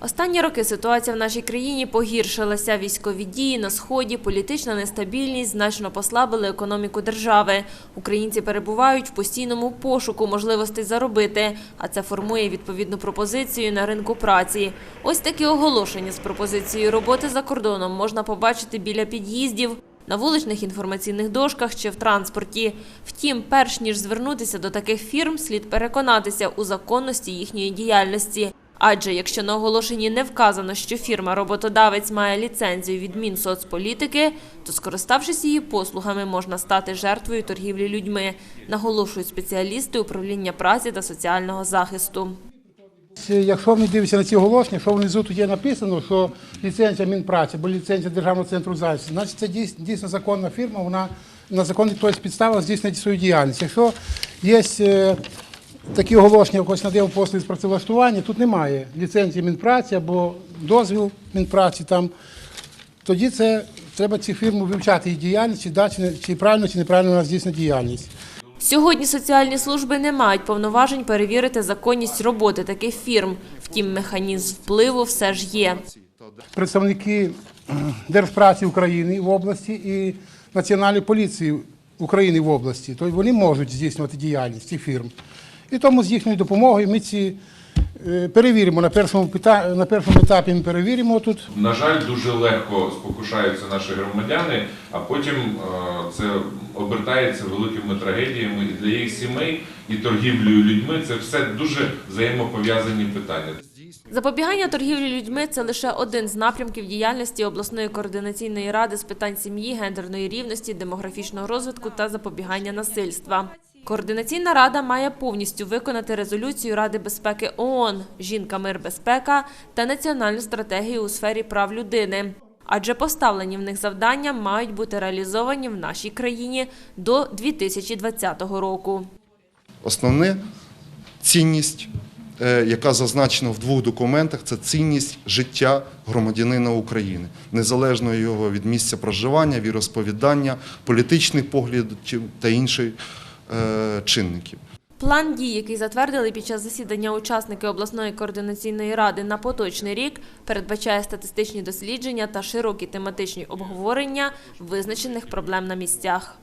Останні роки ситуація в нашій країні погіршилася. Військові дії на сході, політична нестабільність значно послабили економіку держави. Українці перебувають в постійному пошуку можливостей заробити, а це формує відповідну пропозицію на ринку праці. Ось такі оголошення з пропозицією роботи за кордоном можна побачити біля під'їздів. На вуличних інформаційних дошках чи в транспорті. Втім, перш ніж звернутися до таких фірм, слід переконатися у законності їхньої діяльності. Адже якщо на оголошенні не вказано, що фірма-роботодавець має ліцензію від Мінсоцполітики, то скориставшись її послугами, можна стати жертвою торгівлі людьми, наголошують спеціалісти управління праці та соціального захисту. Якщо ми дивимося на ці оголошення, що внизу тут є написано, що ліцензія Мінпраці або ліцензія Державного центру зайнятості, значить це дійс- дійсно законна фірма, вона на законних тобто, підставах здійснює свою діяльність. Якщо є е, такі оголошення, якось надав послуги з працевлаштування, тут немає ліцензії Мінпраці або дозвіл Мінпраці там, тоді це треба ці фірми вивчати їх діяльність, чи, да, чи, не- чи правильно, чи неправильно вона здійснює діяльність. Сьогодні соціальні служби не мають повноважень перевірити законність роботи таких фірм. Втім, механізм впливу все ж є. представники е, Держпраці України в області і Національної поліції України в області. Тобто вони можуть здійснювати діяльність цих фірм. І тому з їхньою допомогою ми ці е, перевіримо на першому, на першому етапі ми перевіримо тут. На жаль, дуже легко спокушаються наші громадяни, а потім е, це обертається великими трагедіями і для їх сімей, і торгівлею людьми. Це все дуже взаємопов'язані питання. Запобігання торгівлі людьми це лише один з напрямків діяльності обласної координаційної ради з питань сім'ї, гендерної рівності, демографічного розвитку та запобігання насильства. Координаційна рада має повністю виконати резолюцію Ради безпеки ООН «Жінка, мир, безпека» та національну стратегію у сфері прав людини. Адже поставлені в них завдання мають бути реалізовані в нашій країні до 2020 року. Основне цінність, е, яка зазначена в двох документах, це цінність життя громадянина України, незалежно його від місця проживання, віросповідання, політичних поглядів та інших е, чинників. План дій, який затвердили під час засідання учасники обласної координаційної ради на поточний рік, передбачає статистичні дослідження та широкі тематичні обговорення визначених проблем на місцях.